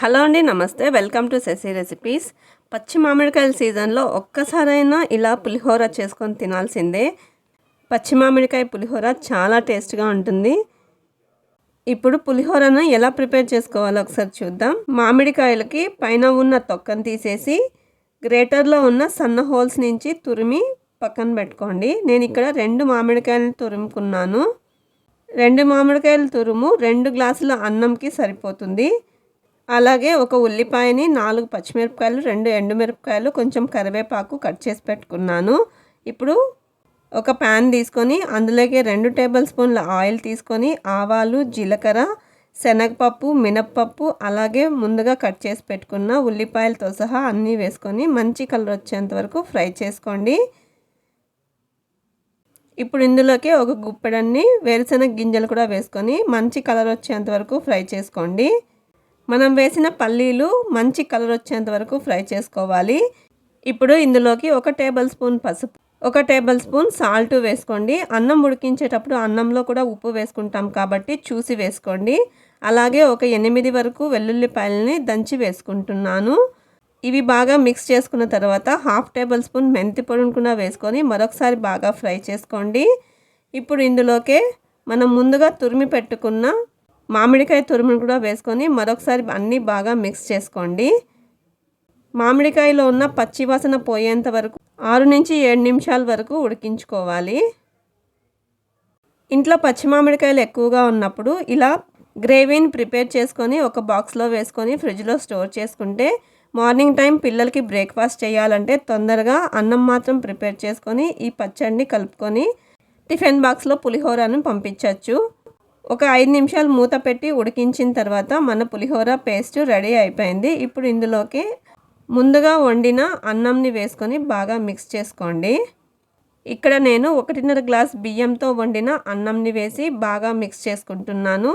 Hello అండి నమస్తే. Welcome to Sasi recipes. పచ్చి మామిడికాయల సీజన్లో ఒక్కసారైనా ఇలా పులిహోర చేసుకొని తినాల్సిందే. పచ్చి మామిడికాయ పులిహోర చాలా టేస్ట్గా ఉంటుంది. ఇప్పుడు పులిహోరను ఎలా ప్రిపేర్ చేసుకోవాలో ఒకసారి చూద్దాం. మామిడికాయలకి పైన ఉన్న తొక్కను తీసేసి గ్రేటర్లో ఉన్న సన్న హోల్స్ నుంచి తురిమి పక్కన పెట్టుకోండి. నేను ఇక్కడ రెండు మామిడికాయలు తురుముకున్నాను. రెండు మామిడికాయల తురుము రెండు గ్లాసుల అన్నంకి సరిపోతుంది. అలాగే ఒక ఉల్లిపాయని నాలుగు పచ్చిమిరపకాయలు రెండు ఎండుమిరపకాయలు కొంచెం కరివేపాకు కట్ చేసి పెట్టుకున్నాను. ఇప్పుడు ఒక ప్యాన్ తీసుకొని అందులోకి రెండు టేబుల్ స్పూన్ల ఆయిల్ తీసుకొని ఆవాలు జీలకర్ర శనగపప్పు మినప్పప్పు అలాగే ముందుగా కట్ చేసి పెట్టుకున్న ఉల్లిపాయలతో సహా అన్నీ వేసుకొని మంచి కలర్ వచ్చేంత వరకు ఫ్రై చేసుకోండి. ఇప్పుడు ఇందులోకి ఒక గుప్పెడన్ని వేరుశనగ గింజలు కూడా వేసుకొని మంచి కలర్ వచ్చేంత వరకు ఫ్రై చేసుకోండి. మనం వేసిన పల్లీలు మంచి కలర్ వచ్చేంత వరకు ఫ్రై చేసుకోవాలి. ఇప్పుడు ఇందులోకి ఒక టేబుల్ స్పూన్ పసుపు ఒక టేబుల్ స్పూన్ సాల్ట్ వేసుకోండి. అన్నం ఉడికించేటప్పుడు అన్నంలో కూడా ఉప్పు వేసుకుంటాం కాబట్టి చూసి వేసుకోండి. అలాగే ఒక ఎనిమిది వరకు వెల్లుల్లిపాయలని దంచి వేసుకుంటున్నాను. ఇవి బాగా మిక్స్ చేసుకున్న తర్వాత హాఫ్ టేబుల్ స్పూన్ మెంతి పొడిని కూడా వేసుకొని మరొకసారి బాగా ఫ్రై చేసుకోండి. ఇప్పుడు ఇందులోకే మనం ముందుగా తురిమి పెట్టుకున్న మామిడికాయ తురుమును కూడా వేసుకొని మరొకసారి అన్నీ బాగా మిక్స్ చేసుకోండి. మామిడికాయలో ఉన్న పచ్చి వాసన పోయేంత వరకు ఆరు నుంచి ఏడు నిమిషాల వరకు ఉడికించుకోవాలి. ఇంట్లో పచ్చి మామిడికాయలు ఎక్కువగా ఉన్నప్పుడు ఇలా గ్రేవీని ప్రిపేర్ చేసుకొని ఒక బాక్స్లో వేసుకొని ఫ్రిడ్జ్లో స్టోర్ చేసుకుంటే మార్నింగ్ టైం పిల్లలకి బ్రేక్ఫాస్ట్ చేయాలంటే తొందరగా అన్నం మాత్రం ప్రిపేర్ చేసుకొని ఈ పచ్చడిని కలుపుకొని టిఫిన్ బాక్స్లో పులిహోరను పంపించవచ్చు ఒక ఐదు నిమిషాలు మూత పెట్టి ఉడికించిన తర్వాత మన పులిహోర పేస్ట్ రెడీ అయిపోయింది. ఇప్పుడు ఇందులోకి ముందుగా వండిన అన్నంని వేసుకొని బాగా మిక్స్ చేసుకోండి. ఇక్కడ నేను ఒకటిన్నర గ్లాస్ బియ్యంతో వండిన అన్నంని వేసి బాగా మిక్స్ చేసుకుంటున్నాను.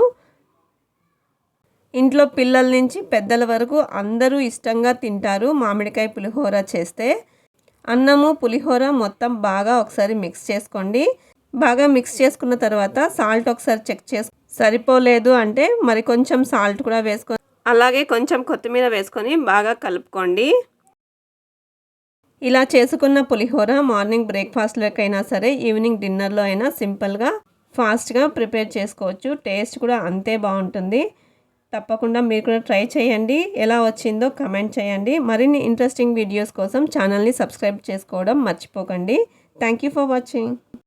ఇంట్లో పిల్లల నుంచి పెద్దల వరకు అందరూ ఇష్టంగా తింటారు మామిడికాయ పులిహోర చేస్తే. అన్నము పులిహోర మొత్తం బాగా ఒకసారి మిక్స్ చేసుకోండి. బాగా మిక్స్ చేసుకున్న తర్వాత సాల్ట్ ఒకసారి చెక్ చేసు సరిపోలేదు అంటే మరి కొంచెం సాల్ట్ కూడా వేసుకొని అలాగే కొంచెం కొత్తిమీర వేసుకొని బాగా కలుపుకోండి. ఇలా చేసుకున్న పులిహోర మార్నింగ్ బ్రేక్ఫాస్ట్లోకైనా సరే ఈవినింగ్ డిన్నర్లో అయినా సింపుల్గా ఫాస్ట్గా ప్రిపేర్ చేసుకోవచ్చు. టేస్ట్ కూడా అంతే బాగుంటుంది. తప్పకుండా మీరు కూడా ట్రై చేయండి. ఎలా వచ్చిందో కమెంట్ చేయండి. మరిన్ని ఇంట్రెస్టింగ్ వీడియోస్ కోసం ఛానల్ని సబ్స్క్రైబ్ చేసుకోవడం మర్చిపోకండి. Thank you for watching